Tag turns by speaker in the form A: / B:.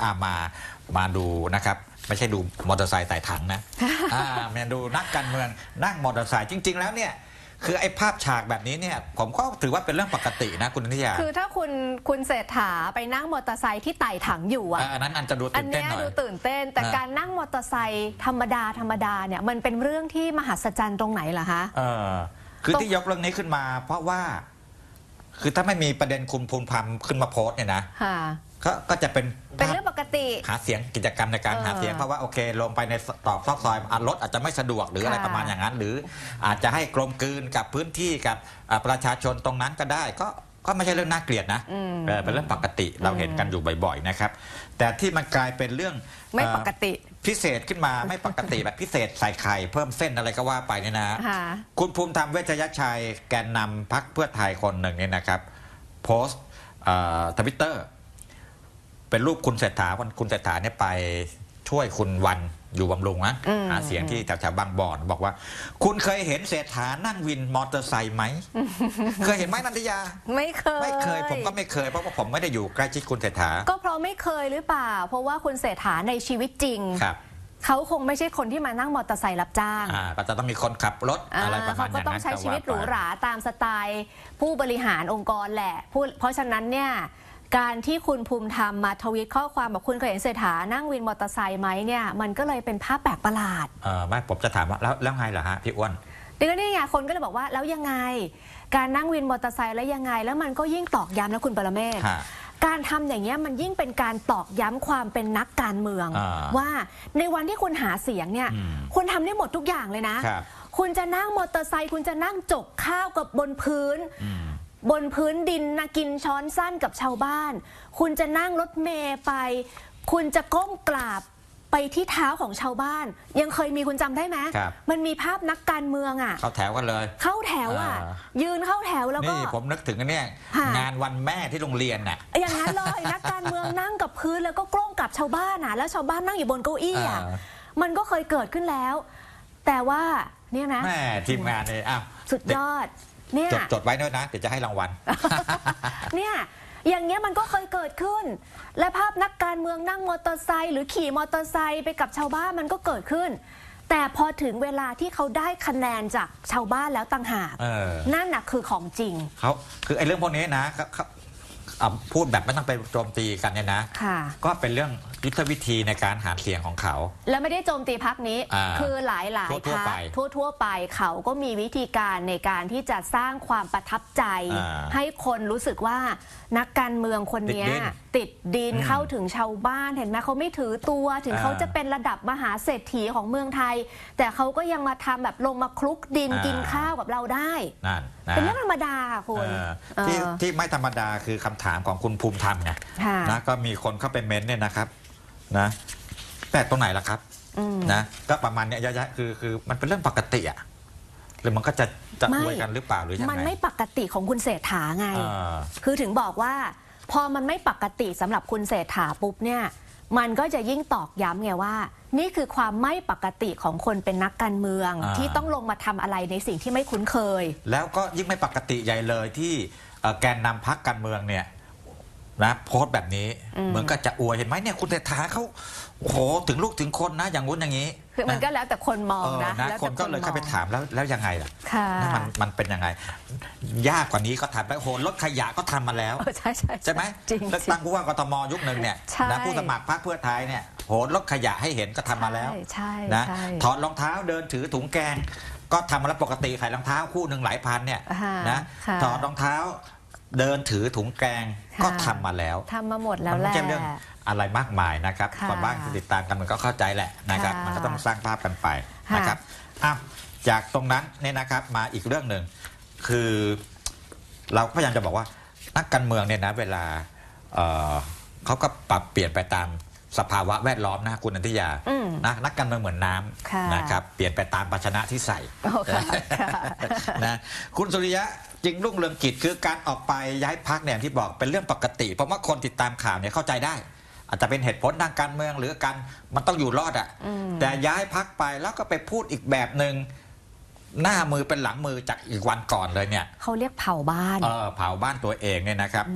A: อ่ามามาดูนะครับ ไม่ใช่ดูมอเตอร์ไซค์ไต่ถังนะ อ่ามาดูนักการเมืองนั่งมอเตอร์ไซค์จริง ๆ แล้วเนี่ย คือไอ้ภาพฉากแบบนี้เนี่ย ผมก็ถือว่าเป็นเรื่องปกตินะคุณนิตยา
B: คือถ้าคุณคุณเศรษฐาไปนั่งมอเตอร์ไซค์ที่ไต่ถังอยู่อะ
A: อ่าอันนั้นอันจะดู
B: อั
A: ตื่
B: น
A: นเต้น
B: เนี้ย
A: หน่อย
B: ดูตื่นเต้น แต่
A: อ่า
B: การนั่งมอเตอร์ไซค์ธรรมดาธรรมดาเนี่ยมันเป็นเรื่องที่มหัศจรรย์ตรงไหนล่ะคะ
A: เออคือ
B: ต้อง
A: ที่ยกเรื่องนี้ขึ้นมา เพราะว่า คือถ้าไม่มีประเด็นคุณภูมิธรรมขึ้นมาโพสต์เนี่ยนะ
B: ค่ะ
A: ก็ก็จะเป็น
B: เป็น
A: ภาพ
B: เรื่องปกติ
A: หาเสียงกิจกรรมในการ
B: เออ
A: หาเสียงเพราะว่าโอเค ลงไปในตอกซอกซอยอะรถอาจจะไม่สะดวกหรืออะไร
B: ค่ะ
A: ประมาณอย่างนั้น หรืออาจจะให้กลมกลืนกับพื้นที่กับอะประชาชนตรงนั้นก็ได้ ก็ก็ไม่ใช่เรื่องน่าเกลียดนะ
B: อืม
A: เออเป็นเรื่องปกติเราเห็นกันอยู่บ่อยๆนะครับ แต่ที่มันกลายเป็นเรื่อง
B: ไม่
A: เอ่อ
B: ปกติ
A: พิเศษขึ้นมาไม่ปกติแบบพิเศษใส่ไข่เพิ่มเส้นอะไรก็ว่าไปเนี่ยนะ
B: ค่ะ
A: คุณภูมิธรรมเวชยชัยแกนนำพักเพื่อไทยคนหนึ่งเนี่ยนะครับ โพสต์ทวิตเตอร์ เป็นรูปคุณเศรษฐาวันคุณเศรษฐาเนี่ยไปช่วยคุณวันอยู่บำรุงนะ
B: อืม
A: หาเสียงที่แถวๆบางบ่อนบอกว่า คุณเคยเห็นเศรษฐานั่งวินมอเตอร์ไซค์ไหม เคยเห็นไหมนันทยา
B: ไม่เคย
A: ไม่เคย ผมก็ไม่เคยเพราะว่าผมไม่ได้อยู่ใกล้ชิดคุณเศรษฐา
B: ก็เพราะไม่เคยหรือเปล่า เพราะว่าคุณเศรษฐาในชีวิตจริง
A: ครับ
B: เขาคงไม่ใช่คนที่มานั่งมอเตอร์ไซค์รับจ้าง
A: อ่าก็จะต้องมีคนขับรถ
B: อ่า
A: อะไรประมา
B: เขา
A: ณอ
B: ก็
A: ย่าง
B: ต้อง
A: นั้น
B: ใช้ชีวิตหรูห
A: ก็าไป
B: ราตามสไตล์ ผู้บริหารองค์กรแหละผู้เพราะฉะนั้นเนี่ย การที่คุณภูมิธรรมมาทวีตข้อความบอกคุณเคยเห็นเศรษฐานั่งวินมอเตอร์ไซค์ไหมเนี่ยมันก็เลยเป็นภาพแปลกประหลาด
A: เออไม่ผมจะถามว่าแล้วแล้วไงเหรอฮะพี่อ้วน
B: ดังนั้นนี่ไงคนก็เลยบอกว่าแล้วยังไง การนั่งวินมอเตอร์ไซค์แล้วยังไง แล้วมันก็ยิ่งตอกย้ำนะคุณปรเมศ
A: ฮะ
B: การทำอย่างเงี้ยมันยิ่งเป็นการตอกย้ำความเป็นนักการเมือง
A: อ่า
B: ว่าในวันที่คุณหาเสียงเนี่ย
A: อืม
B: คุณทำได้หมดทุกอย่างเลยนะ
A: ครับ
B: คุณจะนั่งมอเตอร์ไซค์คุณจะนั่งจกข้าวกับบนพื้น
A: อืม
B: บนพื้นดินนะกินช้อนสั้นกับชาวบ้าน คุณจะนั่งรถเมย์ไป คุณจะก้มกราบไปที่เท้าของชาวบ้าน ยังเคยมีคุณจำได้ไหม
A: ครับ
B: มันมีภาพนักการเมืองอะ
A: เข้าแถวกันเลย
B: เข้าแถวอะ
A: อ่า
B: ยืนเข้าแถวแล้วก็
A: นี่ผมนึกถึงอันเนี่ย
B: ค่ะ
A: งานวันแม่ที่โรงเรียนน่ะ
B: อย่างนั้นเลยนักการเมืองนั่งกับพื้นแล้วก็กล้องกับชาวบ้านอะ แล้วชาวบ้านนั่งอยู่บนเก้าอี้อะ
A: อ่า
B: มันก็เคยเกิดขึ้นแล้ว แต่ว่าเนี่ยนะ
A: แม่ทีมงานเนี่ยอ้าว
B: สุดยอด เนี่ย
A: จดจดไว้ด้วยนะ เดี๋ยวจะให้รางวัล
B: เนี่ยอย่างเงี้ยมันก็เคยเกิดขึ้น และภาพนักการเมืองนั่งมอเตอร์ไซค์หรือขี่มอเตอร์ไซค์ไปกับชาวบ้านมันก็เกิดขึ้น แต่พอถึงเวลาที่เขาได้คะแนนจากชาวบ้านแล้วต่างหาก
A: เออ
B: นั่นน่ะคือของจริง
A: เขาคือไอ้เรื่องพวกนี้นะเขาเขาอะพูดแบบไม่ต้องไปโจมตีกันเนี่ยนะ
B: ค่ะ
A: ก็เป็นเรื่อง ยุทธวิธีในการหาเสียงของเขา
B: แล้วไม่ได้โจมตีพักนี้
A: อ่า
B: คือหลายหลาย
A: ทั่วๆ
B: พัก
A: ไป
B: ทั่วๆไปเขาก็มีวิธีการในการที่จะสร้างความประทับใจ
A: อ่า
B: ให้คนรู้สึกว่านักการเมืองคนเนี้ย
A: ติดดิน
B: ติดดิน
A: อืม
B: เข้าถึงชาวบ้านเห็นไหมเขาไม่ถือตัว ถึง
A: อ่า
B: เขาจะเป็นระดับมหาเศรษฐีของเมืองไทย แต่เขาก็ยังมาทำแบบลงมาคลุกดิน
A: อ่ากิ
B: กินข้าวกับเราได้
A: นั่นนะ
B: เป็นเรื่องธรรมดาค่ะคุณ
A: เออ
B: เออ
A: ที่ที่ไม่ธรรมดาคือคำถามของคุณภูมิธรรมไง
B: ค่ะ
A: นะก็มีคนเข้าไปเม้นต์เนี่ยนะครับ นะแต่ตรงไหนล่ะครับ
B: อืม
A: นะก็ประมาณเนี้ยเยอะๆคือคือมันเป็นเรื่องปกติอะหรือมันก็จะจะ
B: ไม่
A: อวยกันหรือเปล่าหรือยังไง
B: มันไม่ปกติของคุณเศรษฐาไง
A: เออ
B: คือถึงบอกว่า พอมันไม่ปกติสำหรับคุณเศรษฐาปุ๊บเนี่ย มันก็จะยิ่งตอกย้ำไงว่า นี่คือความไม่ปกติของคนเป็นนักการเมือง
A: อ่า
B: ที่ต้องลงมาทำอะไรในสิ่งที่ไม่คุ้นเคย
A: แล้วก็ยิ่งไม่ปกติใหญ่เลยที่เอ่อแกนนำพักการเมืองเนี่ย นะโพสต์แบบนี้
B: อืม
A: เหมือนกับจะอวยเห็นไหมเนี่ยคุณเศรษฐาเขาโอ้โหถึงลูกถึงคนนะ อย่างงู้นอย่างนี้
B: คือมันก็แล้วแต่คนมอง
A: เออ
B: นะ
A: นะ
B: แล้ว
A: ค
B: แต่
A: นก็เลยเข้าไป
B: มอง
A: ถามแล้วแล้วยังไงล่ะ
B: ค่ะ
A: นะมันมันเป็นยังไง ยากกว่านี้ก็ทำไปโอ้โหรถขยะก็ทำมาแล้ว
B: เออใช่ใช่
A: ใช่ไหม
B: จริง
A: เลือกตั้งผู้ว่ากทมยุคหนึ่งเนี่ย
B: ใช่
A: นะผู้สมัครพรรคเพื่อไทยเนี่ยโหรถขยะให้เห็นก็ทำมาแล้ว
B: ใช่ใช่
A: นะ
B: ใช่
A: ถอดรองเท้าเดินถือถุงแกง ก็ทำมาแล้วปกติขายรองเท้าคู่หนึ่งหลายพันเนี่ย
B: อ่า
A: นะ
B: ค่ะ
A: ถอดรองเท้า เดินถือถุงแกง
B: ค่ะ
A: ก็ทำมาแล้ว
B: ทำมาหมดแล้ว
A: มั
B: แห
A: ไม่
B: ละ
A: ใช่เรื่องอะไรมากมายนะครับ
B: ค่ะ
A: คนบ้านติดตามกันมันก็เข้าใจแหละนะครับ
B: ค่ะ
A: มันก็ต้องสร้างภาพกันไป
B: ค่ะ
A: นะครับอ้าวจากตรงนั้นเนี่ยนะครับมาอีกเรื่องหนึ่งคือเราก็พยายามจะบอกว่านักการเมืองเนี่ยนะเวลาเอ่อเขาก็ปรับเปลี่ยนไปตามสภาวะแวดล้อมนะคุณนันทิยา
B: อืม
A: นะนักการเมืองเหมือนน้
B: ค่ะำ
A: นะครับเปลี่ยนไปตามภาชนะที่ใส่
B: โอ้ค่ะค่ะ
A: นะคุณสุริยะ จึงรุ่งเรืองกิจคือการออกไปย้ายพักเนี่ยที่บอกเป็นเรื่องปกติ เพราะว่าคนติดตามข่าวเนี่ยเข้าใจได้ อาจจะเป็นเหตุผลทางการเมืองหรือการมันต้องอยู่รอดอะ่ะ
B: อืม
A: แต่ย้ายพักไปแล้วก็ไปพูดอีกแบบหนึ่งหน้ามือเป็นหลังมือจากอีกวันก่อนเลยเนี่ย
B: เขาเรียกเผาบ้าน
A: เออเผาบ้านตัวเองเนี่ยนะครับ